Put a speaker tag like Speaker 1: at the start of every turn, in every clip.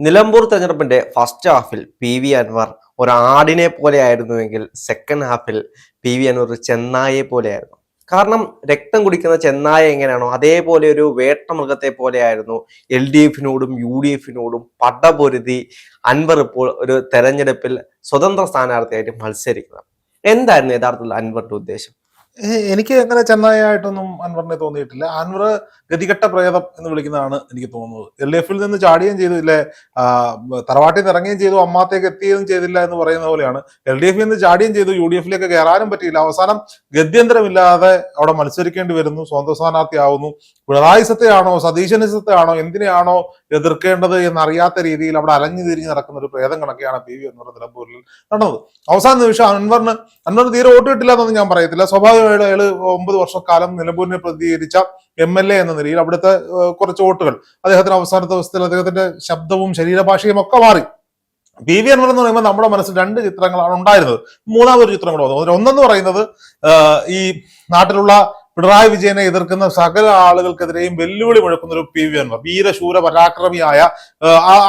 Speaker 1: നിലമ്പൂർ തെരഞ്ഞെടുപ്പിന്റെ ഫസ്റ്റ് ഹാഫിൽ P V Anvar ഒരു ആടിനെ പോലെ ആയിരുന്നുവെങ്കിൽ സെക്കൻഡ് ഹാഫിൽ പി വി അൻവർ ഒരു ചെന്നായെ പോലെയായിരുന്നു. കാരണം രക്തം കുടിക്കുന്ന ചെന്നായ എങ്ങനെയാണോ അതേപോലെ ഒരു വേട്ടമൃഗത്തെ പോലെയായിരുന്നു എൽ ഡി എഫിനോടും യു ഡി എഫിനോടും പടപൊരുതി അൻവർ ഇപ്പോൾ ഒരു തെരഞ്ഞെടുപ്പിൽ സ്വതന്ത്ര സ്ഥാനാർത്ഥിയായിട്ട് മത്സരിക്കുന്നത്. എന്തായിരുന്നു യഥാർത്ഥത്തിൽ അൻവറിന്റെ ഉദ്ദേശം?
Speaker 2: എനിക്ക് അങ്ങനെ ചെന്നായായിട്ടൊന്നും അൻവറിനെ തോന്നിയിട്ടില്ല. അൻവർ ഗതികെട്ട പ്രേതം എന്ന് വിളിക്കുന്നതാണ് എനിക്ക് തോന്നുന്നത്. എൽ ഡി എഫിൽ നിന്ന് ചാടുകയും ചെയ്തു ഇല്ലേ? തറവാട്ടിൽ നിന്ന് ഇറങ്ങുകയും ചെയ്തു അമ്മാത്തേക്ക് എത്തുകയും ചെയ്തില്ല എന്ന് പറയുന്ന പോലെയാണ്. എൽ ഡി എഫിൽ നിന്ന് ചാടുകയും ചെയ്തു യു ഡി എഫിലേക്ക് കയറാനും പറ്റിയില്ല. അവസാനം ഗത്യന്തരമില്ലാതെ അവിടെ മത്സരിക്കേണ്ടി വരുന്നു. സ്വന്തം സ്ഥാനാർത്ഥിയാവുന്നു പിണറായിസത്തെയാണോ സതീശനിസത്തെയാണോ എന്തിനെയാണോ എതിർക്കേണ്ടത് എന്നറിയാത്ത രീതിയിൽ അവിടെ അലഞ്ഞു തിരിഞ്ഞ് നടക്കുന്ന ഒരു പ്രേതം കണക്കെയാണ് പി വി എന്ന് നിലമ്പൂരിൽ നടന്നത്. അവസാന നിമിഷം അൻവറിന് അൻവറിന് തീരെ വോട്ട് കിട്ടില്ല എന്നൊന്നും ഞാൻ പറയത്തില്ല. സ്വാഭാവികമായിട്ടും അയാൾ ഒമ്പത് വർഷക്കാലം നിലമ്പൂരിനെ പ്രതികരിച്ച എം എൽ എ എന്ന നിലയിൽ അവിടുത്തെ കുറച്ച് വോട്ടുകൾ അദ്ദേഹത്തിന് അവസാന ദിവസത്തിൽ അദ്ദേഹത്തിന്റെ ശബ്ദവും ശരീരഭാഷയും ഒക്കെ മാറി. പി വി അൻവർ എന്ന് പറയുമ്പോൾ നമ്മുടെ മനസ്സിൽ രണ്ട് ചിത്രങ്ങളാണ് ഉണ്ടായിരുന്നത്. മൂന്നാമതൊരു ചിത്രം കൂടെ വന്നു ഒന്നെന്ന് പറയുന്നത് ഈ നാട്ടിലുള്ള പിണറായി വിജയനെ എതിർക്കുന്ന സകല ആളുകൾക്കെതിരെയും വെല്ലുവിളി മുഴക്കുന്ന ഒരു പി വി അൻവർ. വീരശൂര പരാക്രമിയായ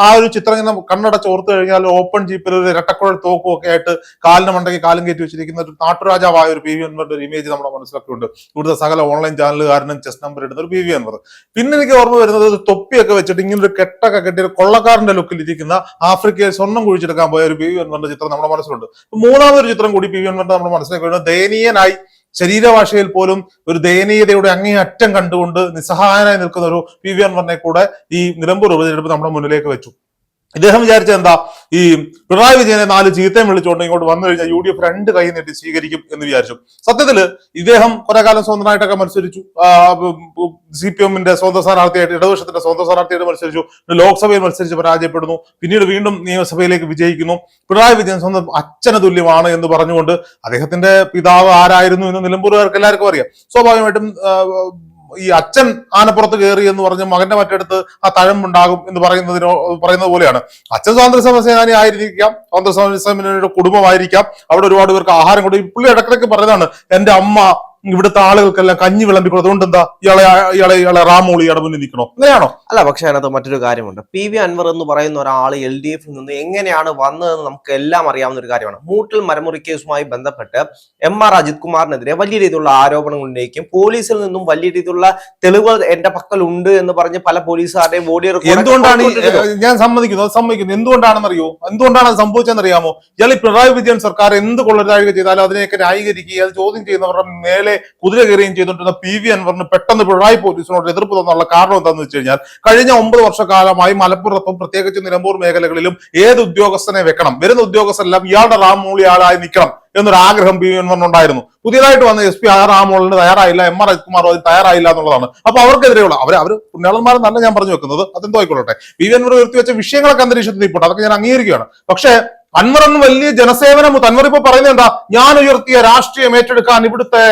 Speaker 2: ആ ഒരു ചിത്രം ഇങ്ങനെ കണ്ണടച്ച് ഓർത്തു കഴിഞ്ഞാൽ ഓപ്പൺ ജീപ്പിൽ ഒരു ഇരട്ടക്കുഴൽ തോക്കും ഒക്കെ ആയിട്ട് കാലിന് മണ്ടയ്ക്ക് കാലും കയറ്റി വെച്ചിരിക്കുന്ന ഒരു നാട്ടുരാജാവായ ഒരു പി വി അൻവറിന്റെ ഒരു ഇമേജ് നമ്മുടെ മനസ്സിലൊക്കെ ഉണ്ട്. ഇവിടുത്തെ സകല ഓൺലൈൻ ചാനലുകാരനും ചെസ് നമ്പർ ഇടുന്ന ഒരു പി വി അൻവർ. പിന്നെ എനിക്ക് ഓർമ്മ വരുന്നത് ഒരു തൊപ്പിയൊക്കെ വെച്ചിട്ട് ഇങ്ങനെ ഒരു കെട്ടൊക്കെ കെട്ടി ഒരു കൊള്ളക്കാരന്റെ ലുക്കിൽ ഇരിക്കുന്ന ആഫ്രിക്കയിൽ സ്വർണം കുഴിച്ചെടുക്കാൻ പോയ ഒരു പി വി അൻവറിന്റെ ചിത്രം നമ്മുടെ മനസ്സിലുണ്ട്. മൂന്നാമതൊരു ചിത്രം കൂടി പി വി അൻവറിന്റെ നമ്മുടെ മനസ്സിലേക്ക് വരുന്നത് ദയനീയനായി ശരീരഭാഷയിൽ പോലും ഒരു ദയനീയതയുടെ അങ്ങേയറ്റം കണ്ടുകൊണ്ട് നിസ്സഹായനായി നിൽക്കുന്ന ഒരു പി വി അൻവറിനെ കൂടെ ഈ നിലമ്പൂർ ഉപതെരഞ്ഞെടുപ്പ് നമ്മുടെ മുന്നിലേക്ക് വെച്ചു. ഇദ്ദേഹം വിചാരിച്ച എന്താ? ഈ പിണറായി വിജയനെ നാല് ചീത്തയും വിളിച്ചുകൊണ്ട് ഇങ്ങോട്ട് വന്നു കഴിഞ്ഞാൽ യു ഡി എഫ് രണ്ട് കൈ നീട്ടി സ്വീകരിക്കും എന്ന് വിചാരിച്ചു. സത്യത്തിൽ ഇദ്ദേഹം കുറെ കാലം സ്വന്തമായിട്ടൊക്കെ മത്സരിച്ചു. സി പി എമ്മിന്റെ സ്വന്തം സ്ഥാനാർത്ഥിയായിട്ട് ഇടതുപക്ഷത്തിന്റെ സ്വന്തം സ്ഥാനാർത്ഥിയായിട്ട് മത്സരിച്ചു. ലോക്സഭയിൽ മത്സരിച്ച് പരാജയപ്പെടുന്നു. പിന്നീട് വീണ്ടും നിയമസഭയിലേക്ക് വിജയിക്കുന്നു. പിണറായി വിജയൻ സ്വന്തം അച്ഛന് തുല്യമാണ് എന്ന് പറഞ്ഞുകൊണ്ട് അദ്ദേഹത്തിന്റെ പിതാവ് ആരായിരുന്നു എന്ന് നിലമ്പൂരുകാർക്ക് എല്ലാവർക്കും അറിയാം. സ്വാഭാവികമായിട്ടും ഈ അച്ഛൻ ആനപ്പുറത്ത് കയറി എന്ന് പറഞ്ഞ് മകന്റെ മറ്റടുത്ത് ആ തഴമ്പുണ്ടാകും എന്ന് പറയുന്നതിനോ പറയുന്നത് പോലെയാണ്. അച്ഛൻ സ്വാതന്ത്ര്യ സമരസേനാനി ആയിരിക്കാം സ്വാതന്ത്ര്യ സമര സേനാനിയുടെ കുടുംബമായിരിക്കാം. അവിടെ ഒരുപാട് പേർക്ക് ആഹാരം കൊടുക്കും. പുള്ളി ഇടക്കിടക്ക് പറയുന്നതാണ് എന്റെ അമ്മ ഇവിടുത്തെ ആളുകൾക്കെല്ലാം കഞ്ഞി വിളമ്പി കൊടുത്തു അതുകൊണ്ട് എന്താ ഇയാളെ ഇയാളെ ഇയാളെ റാമോളി ഇയാളെ മുന്നിൽ നിൽക്കണോ? അങ്ങനെയാണോ?
Speaker 1: അല്ല പക്ഷെ അതിനകത്ത് മറ്റൊരു കാര്യമുണ്ട്. പി വി അൻവർ എന്ന് പറയുന്ന ഒരാൾ എൽ ഡി എഫിൽ നിന്ന് എങ്ങനെയാണ് വന്നതെന്ന് നമുക്ക് എല്ലാം അറിയാവുന്ന ഒരു കാര്യമാണ്. മൂട്ടിൽ മരമുറി കേസുമായി ബന്ധപ്പെട്ട് എം ആർ അജിത് കുമാറിനെതിരെ വലിയ രീതിയിലുള്ള ആരോപണങ്ങൾ ഉന്നയിക്കും. പോലീസിൽ നിന്നും വലിയ രീതിയിലുള്ള തെളിവുകൾ എന്റെ പക്കൽ ഉണ്ട് എന്ന് പറഞ്ഞ് പല പോലീസുകാരുടെയും ബോഡി
Speaker 2: എന്തുകൊണ്ടാണ് ഞാൻ സമ്മതിക്കുന്നു അത് സമ്മതിക്കുന്നു. എന്തുകൊണ്ടാണെന്ന് അറിയോ എന്തുകൊണ്ടാണ് അത് സംഭവിച്ചതെന്ന് അറിയാമോ ഇയാൾ ഈ പിണറായി വിജയൻ സർക്കാർ എന്ത് കൊള്ളരാഴിക ചെയ്താലും അതിനെയൊക്കെ ന്യായീകരിക്കുകയും അത് ചോദ്യം ചെയ്യുന്നവരുടെ മേലെ കുതിര കയറുകയും ചെയ്തുകൊണ്ടിരുന്ന പി വി അൻവറിന് പെട്ടെന്ന് പിണറായി പോലീസിനോട് എതിർപ്പ് തന്നുള്ള കാരണം എന്താണെന്ന് വെച്ച് കഴിഞ്ഞാൽ കഴിഞ്ഞ ഒമ്പത് വർഷക്കാലമായി മലപ്പുറത്തും പ്രത്യേകിച്ച് നിലമ്പൂർ മേഖലകളിലും ഏത് ഉദ്യോഗസ്ഥനെ വെക്കണം? വരുന്ന ഉദ്യോഗസ്ഥരെല്ലാം ഇയാളുടെ റാമൂളി ആളായി നിൽക്കണം എന്നൊരു ആഗ്രഹം പി വി അൻവറിനുണ്ടായിരുന്നു. പുതിയതായിട്ട് വന്ന എസ് പി ആ റാമോളിന് തയ്യാറായില്ല എം ആർ അജിത്കുമാർ അതിന് തയ്യാറായില്ല എന്നുള്ളതാണ്. അപ്പൊ അവർക്കെതിരെയുള്ള അവർ അവർ പുണ്യാളന്മാരെന്നല്ല ഞാൻ പറഞ്ഞു വെക്കുന്നത്. അതെന്തോ ആയിക്കൊള്ളട്ടെ. പി വി അൻവർ ഉയർത്തി വെച്ച വിഷയങ്ങളൊക്കെ അന്തരീക്ഷത്തിൽ ഇപ്പോൾ അതൊക്കെ ഞാൻ അംഗീകരിക്കുകയാണ്. പക്ഷേ അൻവർ വലിയ ജനസേവനം അൻവർ ഇപ്പൊ പറയുന്നത് എന്താ? ഞാൻ ഉയർത്തിയ രാഷ്ട്രീയം ഏറ്റെടുക്കാൻ ഇവിടുത്തെ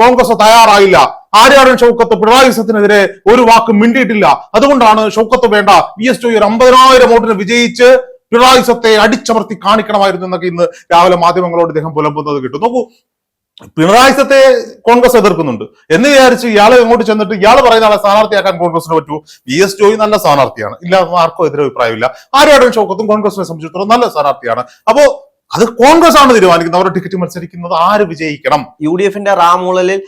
Speaker 2: കോൺഗ്രസ് തയ്യാറായില്ല. ആര്യാടൻ ഷൗക്കത്ത് പിണറായി സത്തിനെതിരെ ഒരു വാക്ക് മിണ്ടിയിട്ടില്ല. അതുകൊണ്ടാണ് ഷൗക്കത്ത് വേണ്ട. വി എസ് ഒരു അമ്പതിനായിരം വോട്ടിന് വിജയിച്ച് പിണറായി സത്തെ അടിച്ചമർത്തി കാണിക്കണമായിരുന്നു എന്നൊക്കെ ഇന്ന് രാവിലെ മാധ്യമങ്ങളോട് ഇദ്ദേഹം പുലമ്പുന്നത് കിട്ടും. നോക്കൂ പിണറായി സത്തെ കോൺഗ്രസ് എതിർക്കുന്നുണ്ട്. എന്ന് വിചാരിച്ച് ഇയാളെ ഇങ്ങോട്ട് ചെന്നിട്ട് ഇയാൾ പറയുന്ന ആളെ സ്ഥാനാർത്ഥിയാക്കാൻ കോൺഗ്രസിന് പറ്റൂ വി എസ് ജോയി നല്ല സ്ഥാനാർത്ഥിയാണ്. ഇല്ല ആർക്കും എതിരെ അഭിപ്രായമില്ല ആര്യാടൻ ഷൗക്കത്തും കോൺഗ്രസിനെ സംബന്ധിച്ചിടത്തോളം നല്ല സ്ഥാനാർത്ഥിയാണ്. അപ്പോ അത് കോൺഗ്രസ് ആണ് തീരുമാനിക്കുന്നത്. അവരുടെ ടിക്കറ്റ് മത്സരിക്കുന്നത് ആര് വിജയിക്കണം?
Speaker 1: യു ഡി എഫിന്റെ റാമൂളലിൽ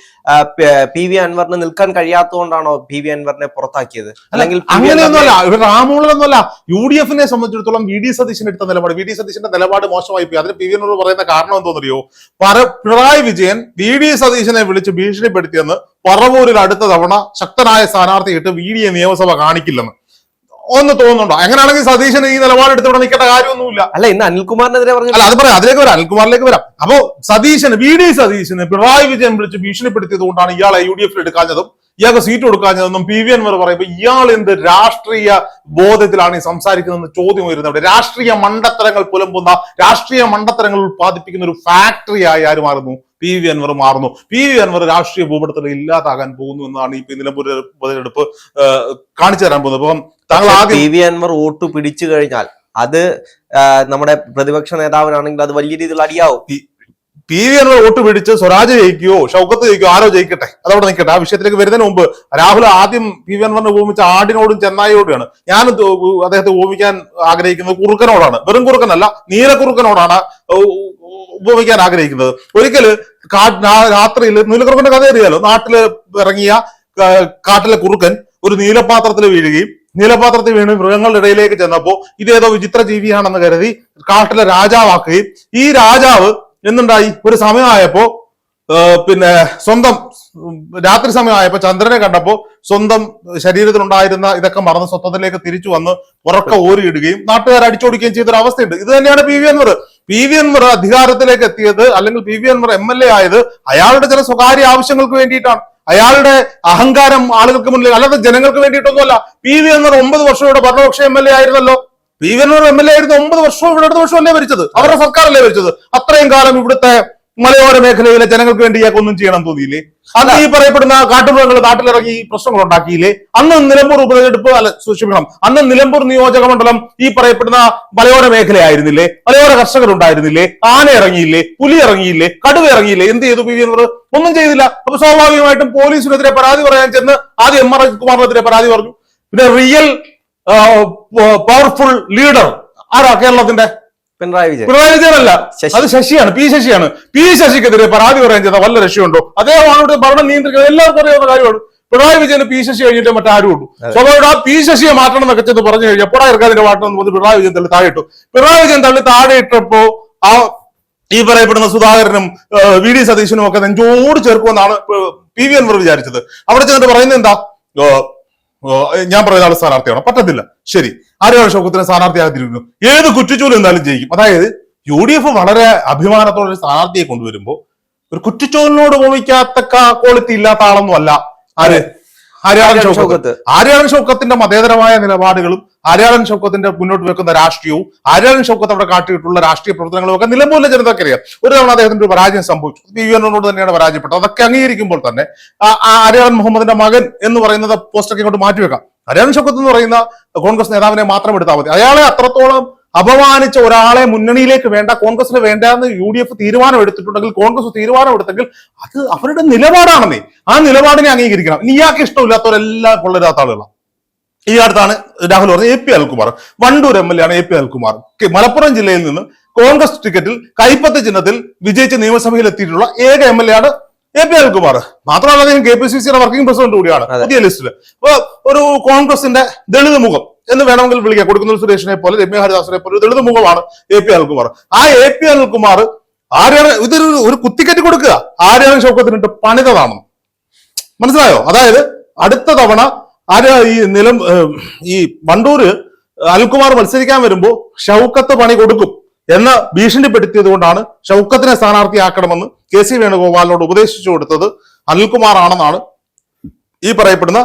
Speaker 1: പി വി അൻവറിന് നിൽക്കാൻ കഴിയാത്തതുകൊണ്ടാണോ പി വി അൻവറിനെ പുറത്താക്കിയത്? അല്ലെങ്കിൽ വി
Speaker 2: അങ്ങനെയൊന്നുമല്ല. ഇവർ റാമൂളൊന്നുമല്ല യു ഡി എഫിനെ സംബന്ധിച്ചിടത്തോളം വി ഡി സതീശൻ എടുത്ത നിലപാട്. വി ഡി സതീശന്റെ നിലപാട് മോശമായി പോയി. അതിന് പി വി അൻവർ പറയുന്ന കാരണം എന്തോന്നറിയോ? പറ പിണറായി വിജയൻ വി ഡി സതീശനെ വിളിച്ച് ഭീഷണിപ്പെടുത്തിയെന്ന് പറവൂരിൽ അടുത്ത തവണ ശക്തനായ സ്ഥാനാർത്ഥിയിട്ട് വി ഡി എ നിയമസഭ കാണിക്കില്ലെന്ന്. ഒന്ന് തോന്നുന്നുണ്ടോ? അങ്ങനെയാണെങ്കിൽ സതീശൻ ഈ നിലപാടെടുത്ത് ഇവിടെ നിൽക്കേണ്ട കാര്യമൊന്നുമില്ല.
Speaker 1: അല്ല ഇന്ന് അനിൽകുമാറിനെതിരെ പറഞ്ഞു
Speaker 2: അല്ല അത് പറയാം. അതിലേക്ക് വരാം. അനിൽകുമാറിലേക്ക് വരാം. അപ്പോ സതീശന് വി ഡി സതീശന് പിണറായി വിജയൻ വിളിച്ച് ഭീഷണിപ്പെടുത്തിയത് കൊണ്ടാണ് ഇയാളെ യു ഡി എഫിൽ എടുക്കാഞ്ഞതും ഇയാൾക്ക് സീറ്റ് കൊടുക്കാഞ്ഞതെന്നും പി വി അൻവർ പറയുമ്പോൾ ഇയാൾ എന്ത് രാഷ്ട്രീയ ബോധത്തിലാണ് ഈ സംസാരിക്കുന്നതെന്ന് ചോദ്യം വരുന്നത് അവിടെ രാഷ്ട്രീയ മണ്ടത്തരങ്ങൾ പുലമ്പുന്ന രാഷ്ട്രീയ മണ്ടത്തരങ്ങൾ ഉത്പാദിപ്പിക്കുന്ന ഒരു ഫാക്ടറി ആയി ആര് മാറുന്നു? പി വി അൻവർ മാറുന്നു. പി വി അൻവർ രാഷ്ട്രീയ ഭൂപടത്തിൽ ഇല്ലാതാകാൻ പോകുന്നു എന്നാണ് ഈ നിലമ്പൂർ ഉപതെരഞ്ഞെടുപ്പ് കാണിച്ചു തരാൻ പോകുന്നത്. അപ്പം താങ്കൾ
Speaker 1: പി വി അൻവർ വോട്ട് പിടിച്ചു കഴിഞ്ഞാൽ അത് നമ്മുടെ പ്രതിപക്ഷ നേതാവിനാണെങ്കിൽ അത് വലിയ രീതിയിൽ അടിയാവും.
Speaker 2: പി വി അൻവർ വോട്ട് പിടിച്ച് സ്വരാജ് ജയിക്കുകയോ ഷൗക്കത്ത് ജയിക്കുകയോ ആരോ ജയിക്കട്ടെ? അതവിടെ നിൽക്കട്ടെ. ആ വിഷയത്തിലേക്ക് വരുന്നതിന് മുമ്പ് രാഹുൽ ആദ്യം പി വി അൻവറിനെ ഉപമിച്ച ആടിനോടും ചെന്നായിയോടുമാണ് ഞാൻ അദ്ദേഹത്തെ ഉപമിക്കാൻ ആഗ്രഹിക്കുന്നത് കുറുക്കനോടാണ്. വെറും കുറുക്കനല്ല നീലക്കുറുക്കനോടാണ് ഉപമിക്കാൻ ആഗ്രഹിക്കുന്നത്. ഒരിക്കൽ രാത്രിയിൽ നീലക്കുറുക്കന്റെ കഥ അറിയാലോ? നാട്ടിൽ ഇറങ്ങിയ കാട്ടിലെ കുറുക്കൻ ഒരു നീലപാത്രത്തിൽ വീഴുകയും നീലപാത്രത്തിൽ വീണ് മൃഗങ്ങളുടെ ഇടയിലേക്ക് ചെന്നപ്പോ ഇതേതോ വിചിത്ര ജീവിയാണെന്ന് കരുതി കാട്ടിലെ രാജാവാക്കുകയും ഈ രാജാവ് എന്തുണ്ടായി? ഒരു സമയമായപ്പോ പിന്നെ സ്വന്തം രാത്രി സമയമായപ്പോ ചന്ദ്രനെ കണ്ടപ്പോ സ്വന്തം ശരീരത്തിലുണ്ടായിരുന്ന ഇതൊക്കെ മറന്ന് സ്വത്വത്തിലേക്ക് തിരിച്ചു വന്ന് ഉറക്ക ഓരിയിടുകയും നാട്ടുകാർ അടിച്ചോടിക്കുകയും ചെയ്തൊരു അവസ്ഥയുണ്ട്. ഇത് തന്നെയാണ് P V Anwar. P V Anwar അധികാരത്തിലേക്ക് എത്തിയത് അല്ലെങ്കിൽ P V Anwar M L A ആയത് അയാളുടെ ചില സ്വകാര്യ ആവശ്യങ്ങൾക്ക് വേണ്ടിയിട്ടാണ്. അയാളുടെ അഹങ്കാരം ആളുകൾക്ക് മുന്നിൽ അല്ലാതെ ജനങ്ങൾക്ക് വേണ്ടിയിട്ടൊന്നുമല്ല. പി വി അൻവർ ഒമ്പത് വർഷം ഇവിടെ ഭരണപക്ഷ എം എൽ എ ആയിരുന്നല്ലോ. P V Anwar M L A ആയിരുന്നു. ഒമ്പത് വർഷവും ഇവിടെ അടുത്ത വർഷം അല്ലേ ഭരിച്ചത്? അവരുടെ സർക്കാരല്ലേ ഭരിച്ചത്? അത്രയും കാലം ഇവിടുത്തെ മലയോര മേഖലയിലെ ജനങ്ങൾക്ക് വേണ്ടി ഇയാൾക്ക് ഒന്നും ചെയ്യണം തോന്നിയില്ലേ? അന്ന് ഈ പറയപ്പെടുന്ന കാട്ടുമൃഗങ്ങൾ നാട്ടിലിറങ്ങി പ്രശ്നങ്ങൾ ഉണ്ടാക്കിയില്ലേ? അന്ന് നിലമ്പൂർ ഉപതെരഞ്ഞെടുപ്പ് അല്ല സൂക്ഷിക്കണം അന്ന് നിലമ്പൂർ നിയോജക മണ്ഡലം ഈ പറയപ്പെടുന്ന മലയോര മേഖലയായിരുന്നില്ലേ? മലയോര കർഷകർ ഉണ്ടായിരുന്നില്ലേ? ആന ഇറങ്ങിയില്ലേ? പുലി ഇറങ്ങിയില്ലേ? കടുവ ഇറങ്ങിയില്ലേ? എന്ത് ചെയ്തു പി വി എന്നവർ ഒന്നും ചെയ്തില്ല. അപ്പൊ സ്വാഭാവികമായിട്ടും പോലീസിനെതിരെ പരാതി പറയാൻ ചെന്ന് ആദ്യം എം ആർ കുമാറിനെതിരെ പരാതി പറഞ്ഞു. പിന്നെ റിയൽ പവർഫുൾ ലീഡർ ആരാ കേരളത്തിന്റെ?
Speaker 1: പിണറായി വിജയൻ.
Speaker 2: പിണറായി വിജയൻ
Speaker 1: അല്ല.
Speaker 2: അത് ശശിയാണ് പി ശശിയാണ്. പി ശശിക്കെതിരെ പരാതി പറയാൻ ചെയ്ത വല്ല രക്ഷയുണ്ടോ? അദ്ദേഹമാണ് ഇവിടെ ഭരണം നിയന്ത്രിക്കുന്നത്. എല്ലാവർക്കും അറിയാവുന്ന കാര്യമാണ്. പിണറായി വിജയന് പി ശശി കഴിഞ്ഞിട്ട് മറ്റാരും ഉള്ളൂ സ്വാഭാവികം ആ പി ശശിയെ മാറ്റണം എന്നൊക്കെ ചെന്ന് പറഞ്ഞു കഴിഞ്ഞാൽ എപ്പോഴാ ഇറക്കാതിന്റെ മാറ്റണം എന്ന് പറഞ്ഞ് പിണറായി വിജയൻ തള്ളി താഴെ ഇട്ടു പിണറായി വിജയൻ തള്ളി താഴെ ഇട്ടപ്പോ ആ ഈ പറയപ്പെടുന്ന സുധാകരനും വി ഡി സതീശനും ഒക്കെ നെഞ്ചോട് ചേർക്കുമെന്നാണ് പി വി അൻവർ വിചാരിച്ചത്. അവിടെ ചെന്നിട്ട് പറയുന്നത് എന്താ? ഞാൻ പറയുന്ന ആൾ സ്ഥാനാർത്ഥിയാണ്? പറ്റത്തില്ല. ശരി. ആരെയാണ് ഷൗക്കത്തിന് സ്ഥാനാർത്ഥിയാകത്തിരിക്കുന്നു ഏത് കുറ്റിച്ചൂൽ എന്നാലും ജയിക്കും. അതായത് യു ഡി എഫ് വളരെ അഭിമാനത്തോടെ ഒരു സ്ഥാനാർത്ഥിയെ കൊണ്ടുവരുമ്പോൾ ഒരു കുറ്റിച്ചോലിനോട് ഉപമിക്കാത്ത ക്വാളിറ്റി ഇല്ലാത്ത ആളൊന്നും അല്ല. ആര്? ആര്യാടൻ ഷൗക്കത്ത്. ആര്യാടൻ ഷൗക്കത്തിന്റെ മതേതരമായ നിലപാടുകളും ആര്യാടൻ ഷൗക്കത്തിന്റെ മുന്നോട്ട് വെക്കുന്ന രാഷ്ട്രീയവും ആര്യാടൻ ഷൗക്കത്ത് അവിടെ കാട്ടിയിട്ടുള്ള രാഷ്ട്രീയ പ്രവർത്തനങ്ങളും ഒക്കെ നിലമ്പൂരിലെ ജനതക്കറിയാം ഒരു തവണ അദ്ദേഹത്തിന്റെ ഒരു പരാജയം സംഭവിച്ചു. വി എന്നോട് തന്നെയാണ് പരാജയപ്പെട്ടത്. അതൊക്കെ അംഗീകരിക്കുമ്പോൾ തന്നെ ആര്യാടൻ മുഹമ്മദിന്റെ മകൻ എന്ന് പറയുന്നത് പോസ്റ്റൊക്കെ ഇങ്ങോട്ട് മാറ്റിവെക്കാം. ആര്യാടൻ ഷൗക്കത്ത് എന്ന് പറയുന്ന കോൺഗ്രസ് നേതാവിനെ മാത്രം എടുത്താൽ മതി. അയാളെ അത്രത്തോളം അപമാനിച്ച ഒരാളെ മുന്നണിയിലേക്ക് വേണ്ട കോൺഗ്രസിന് വേണ്ട എന്ന് യു ഡി എഫ് തീരുമാനം എടുത്തിട്ടുണ്ടെങ്കിൽ കോൺഗ്രസ് തീരുമാനം എടുത്തെങ്കിൽ അത് അവരുടെ നിലപാടാണെന്നേ. ആ നിലപാടിനെ അംഗീകരിക്കണം. ഇനി ഇയാൾക്ക് ഇഷ്ടമില്ലാത്തവരെല്ലാം കൊള്ളരുതാത്ത ആളുകളാണ്. ഈ അടുത്താണ് രാഹുൽ പറഞ്ഞ A P Anilkumar Wandoor M L A ആണ് എ പി അൽകുമാർ മലപ്പുറം ജില്ലയിൽ നിന്ന് കോൺഗ്രസ് ടിക്കറ്റിൽ കൈപ്പത്ത് ചിഹ്നത്തിൽ വിജയിച്ച് നിയമസഭയിൽ എത്തിയിട്ടുള്ള ഏക എം എൽ എ ആണ് എ പി അൽകുമാർ മാത്രമല്ല അദ്ദേഹം കെ പി സി സിയുടെ വർക്കിംഗ് പ്രസിഡന്റ് കൂടിയാണ്. പുതിയ ലിസ്റ്റിൽ അപ്പൊ ഒരു കോൺഗ്രസിന്റെ ദളിത് മുഖം എന്ന് വേണമെങ്കിൽ വിളിക്കാം. കൊടുക്കുന്ന സുരേഷിനെ പോലെ രമ്യ ഹരിദാസിനെ പോലെ ഒരു ദളിത് മുഖമാണ് എ പി അൽകുമാർ ആ എ പി അൽകുമാർ ആരെയാണ് ഇതൊരു ഒരു കുത്തിക്കറ്റ് കൊടുക്കുക. ആര്യാണ് ഷൗക്കത്തിനിട്ട് പണിതതാണ് മനസ്സിലായോ? അതായത് അടുത്ത തവണ ആര്യ ഈ നിലം ഈ വണ്ടൂര് അനിൽകുമാർ മത്സരിക്കാൻ വരുമ്പോൾ ഷൗക്കത്ത് പണി കൊടുക്കും എന്ന് ഭീഷണിപ്പെടുത്തിയത് കൊണ്ടാണ് ഷൗക്കത്തിനെ സ്ഥാനാർത്ഥിയാക്കണമെന്ന് കെ സി വേണുഗോപാലിനോട് ഉപദേശിച്ചു കൊടുത്തത് അനിൽകുമാർ ആണെന്നാണ് ഈ പറയപ്പെടുന്ന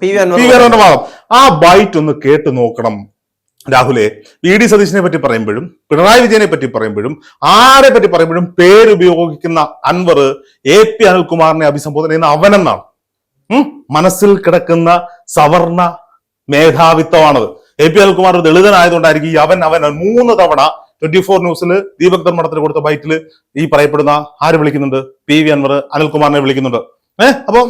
Speaker 1: പി വി
Speaker 2: അൻവറിന്റെ വാദം. ആ ബൈറ്റ് ഒന്ന് കേട്ട് നോക്കണം രാഹുലെ. വി ഡി സതീശിനെ പറ്റി പറയുമ്പോഴും പിണറായി വിജയനെ പറ്റി പറയുമ്പോഴും ആരെ പറ്റി പറയുമ്പോഴും പേരുപയോഗിക്കുന്ന അൻവർ എ പി അനിൽകുമാറിനെ അഭിസംബോധന ചെയ്യുന്ന അവനെന്നാണ്? മനസ്സിൽ കിടക്കുന്ന സവർണ മേധാവിത്വമാണത്. എ പി അൽകുമാർ ദളിതനായതുകൊണ്ടായിരിക്കും അവൻ അവൻ മൂന്ന് തവണ ട്വന്റി ഫോർ ന്യൂസിൽ ദീപക് ധർമ്മടത്തിന് കൊടുത്ത ബൈറ്റിൽ ഈ പറയപ്പെടുന്ന ആര് വിളിക്കുന്നുണ്ട്? പി വി അൻവർ അനിൽകുമാറിനെ വിളിക്കുന്നുണ്ട്. ഏഹ് അപ്പൊ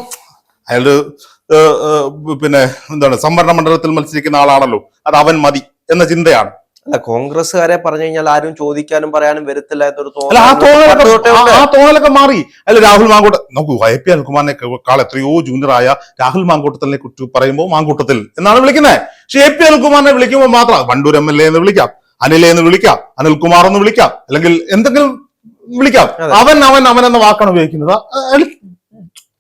Speaker 2: അയാൾ ഏഹ്, ഏഹ്, പിന്നെ എന്താണ് സംവരണ മണ്ഡലത്തിൽ മത്സരിക്കുന്ന ആളാണല്ലോ. അത് അവൻ മതി എന്ന ചിന്തയാണ്.
Speaker 1: അല്ല കോൺഗ്രസ്സുകാരെ പറഞ്ഞു കഴിഞ്ഞാൽ ആരും ചോദിക്കാനും പറയാനും വരത്തില്ല എന്നൊരു
Speaker 2: തോന്നലൊക്കെ മാറി. അല്ല രാഹുൽ മാങ്കൂട്ട നോക്കൂ വൈ പി അൽകുമാറിനെക്കാൾ എത്രയോ ജൂനിയറായ രാഹുൽ മാങ്കൂട്ടത്തിനെ കുറിച്ച് പറയുമ്പോൾ മാങ്കൂട്ടത്തിൽ എന്നാണ് വിളിക്കുന്നത്. പക്ഷെ എ പി അനുകുമാറിനെ വിളിക്കുമ്പോൾ മാത്രം വണ്ടൂർ എം എൽ എ എന്ന് വിളിക്കാം അനിലെ എന്ന് വിളിക്കാം അനിൽകുമാർ എന്ന് വിളിക്കാം അല്ലെങ്കിൽ എന്തെങ്കിലും വിളിക്കാം. അവൻ അവൻ അവൻ എന്ന വാക്കാണ് ഉപയോഗിക്കുന്നത്.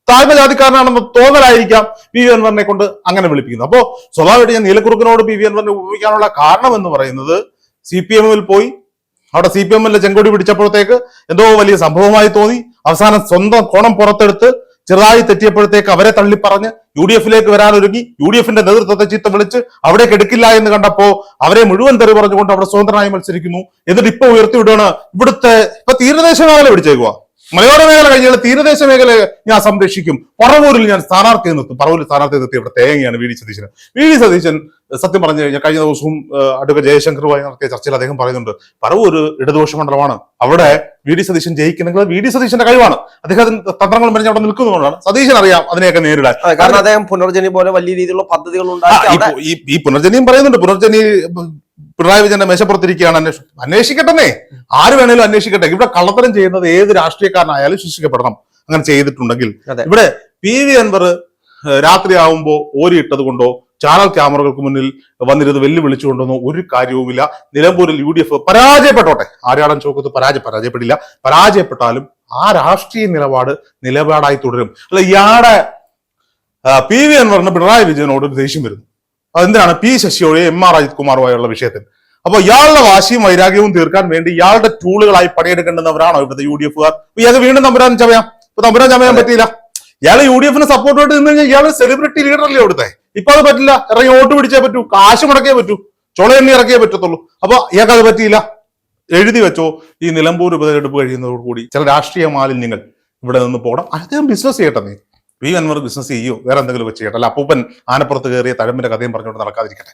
Speaker 2: താഴ്ന്ന ജാതിക്കാരനാണെന്ന് തോന്നലായിരിക്കാം പി വി അൻവറിനെ കൊണ്ട് അങ്ങനെ വിളിപ്പിക്കുന്നത്. അപ്പോ സ്വാഭാവികമായിട്ട് ഞാൻ നീലക്കുറുക്കിനോട് പി വി അൻവറിനെ ഉപയോഗിക്കാനുള്ള കാരണം എന്ന് പറയുന്നത് സി പി എമ്മിൽ പോയി. അവിടെ സി പി എമ്മിലെ ചെങ്കൊടി പിടിച്ചപ്പോഴത്തേക്ക് എന്തോ വലിയ സംഭവമായി തോന്നി. അവസാനം സ്വന്തം കോണം പുറത്തെടുത്ത് ചെറുതായി തെറ്റിയപ്പോഴത്തേക്ക് അവരെ തള്ളിപ്പറഞ്ഞ് യു ഡി എഫിലേക്ക് വരാനൊരുങ്ങി. യു ഡി എഫിന്റെ നേതൃത്വത്തെ ചീത്ത വിളിച്ച് അവിടെ എടുക്കില്ല എന്ന് കണ്ടപ്പോ അവരെ മുഴുവൻ തെറി പറഞ്ഞുകൊണ്ട് അവിടെ സ്വതന്ത്രനായി മത്സരിക്കുന്നു. എന്നിട്ട് ഇപ്പൊ ഉയർത്തിവിടുകയാണ് ഇവിടുത്തെ ഇപ്പൊ തീരദേശ മേഖല പിടിച്ചേക്കുക മലയോര മേഖല കഴിഞ്ഞാൽ തീരദേശ മേഖല ഞാൻ സംരക്ഷിക്കും. പറവൂരിൽ ഞാൻ സ്ഥാനാർത്ഥി നിർത്തും. പറവൂരിൽ സ്ഥാനാർത്ഥി നിർത്തി ഇവിടെ തേങ്ങയാണ് V. D. Satheesan. V. D. Satheesan സത്യം പറഞ്ഞു കഴിഞ്ഞാൽ കഴിഞ്ഞ ദിവസവും അടുക്ക അഡ്വക്കേറ്റ് ജയശങ്കറുമായി നടത്തിയ ചർച്ചയിൽ അദ്ദേഹം പറയുന്നുണ്ട് പറവൂർ ഇടതുപക്ഷ മണ്ഡലമാണ്. അവിടെ വി. ഡി. സതീശൻ ജയിക്കുന്നെങ്കിൽ വി. ഡി. സതീശന്റെ കഴിവാണ്. അദ്ദേഹത്തിന് തന്ത്രങ്ങൾ പറഞ്ഞ് അവിടെ നിൽക്കുന്നതുകൊണ്ടാണ്. സതീശൻ അറിയാം അതിനെയൊക്കെ നേരിടാൻ.
Speaker 1: കാരണം അദ്ദേഹം പുനർജനി പോലെ വലിയ രീതിയിലുള്ള പദ്ധതികൾ
Speaker 2: ഈ പുനർജനിയും പറയുന്നുണ്ട്. പുനർജനി പിണറായി വിജയന്റെ മേശപ്പുറത്തിരിക്കുകയാണ് അന്വേഷണം അന്വേഷിക്കട്ടെന്നേ. ആര് വേണേലും അന്വേഷിക്കട്ടെ. ഇവിടെ കള്ളത്തരം ചെയ്യുന്നത് ഏത് രാഷ്ട്രീയക്കാരനായാലും ശിക്ഷിക്കപ്പെടണം. അങ്ങനെ ചെയ്തിട്ടുണ്ടെങ്കിൽ ഇവിടെ പി വി അൻവർ രാത്രിയാവുമ്പോൾ രാത്രിയാവുമ്പോ ഓരിയിട്ടത് കൊണ്ടോ ചാനൽ ക്യാമറകൾക്ക് മുന്നിൽ വന്നിരുന്ന് വെല്ലുവിളിച്ചുകൊണ്ടൊന്നും ഒരു കാര്യവുമില്ല. നിലമ്പൂരിൽ യു ഡി എഫ് പരാജയപ്പെട്ടോട്ടെ. ആര്യാടൻ ചോക്കത്ത് പരാജയ പരാജയപ്പെടില്ല. പരാജയപ്പെട്ടാലും ആ രാഷ്ട്രീയ നിലപാട് നിലപാടായി തുടരും. അല്ല ഇയാടെ പി വി അൻവറിന് പിണറായി വിജയനോട് ദേഷ്യം വരുന്നു. അതെന്തിനാണ് പി ശശിയോട് എം ആർ അജിത് കുമാറുമായുള്ള വിഷയത്തിൽ? അപ്പൊ ഇയാളുടെ വാശിയും വൈരാഗ്യവും തീർക്കാൻ വേണ്ടി ഇയാളുടെ ടൂളുകളായി പണിയെടുക്കേണ്ടുന്നവരാണോ ഇവിടുത്തെ യു ഡി എഫുകാർ ഇയാൾക്ക് വീണ്ടും തമ്പുരാൻ ചമയാം. ഇപ്പൊ തമ്പുരാൻ ചമയാൻ പറ്റിയില്ല. ഇയാൾ യു ഡി എഫിന് സപ്പോർട്ടായിട്ട് നിന്ന് കഴിഞ്ഞാൽ ഇയാൾ സെലിബ്രിറ്റി അല്ലേ ഇവിടുത്തെ ഇപ്പൊ അത് പറ്റില്ല. ഇറങ്ങി വോട്ട് പിടിച്ചേ പറ്റൂ. കാശ് മുടക്കേ പറ്റൂ. ചുള എണ്ണി ഇറക്കിയേ പറ്റത്തുള്ളൂ. അപ്പൊ ഇയാൾക്ക് അത് പറ്റിയില്ല. എഴുതി വെച്ചോ ഈ നിലമ്പൂർ ഉപതെരഞ്ഞെടുപ്പ് കഴിയുന്നതോടുകൂടി ചില രാഷ്ട്രീയ മാലിന്യങ്ങൾ ഇവിടെ നിന്ന് പോകണം. അദ്ദേഹം ബിസിനസ് ചെയ്യട്ടെ നീ. വി അൻവർ ബിസിനസ് ചെയ്യോ. വേറെ എന്തെങ്കിലും ഒക്കെ ചെയ്യട്ടെ. അല്ല അപ്പൂപ്പൻ ആനപ്പുറത്ത് കയറിയ തഴമ്പിന്റെ കഥയും പറഞ്ഞുകൊണ്ട് നടക്കാതിരിക്കട്ടെ.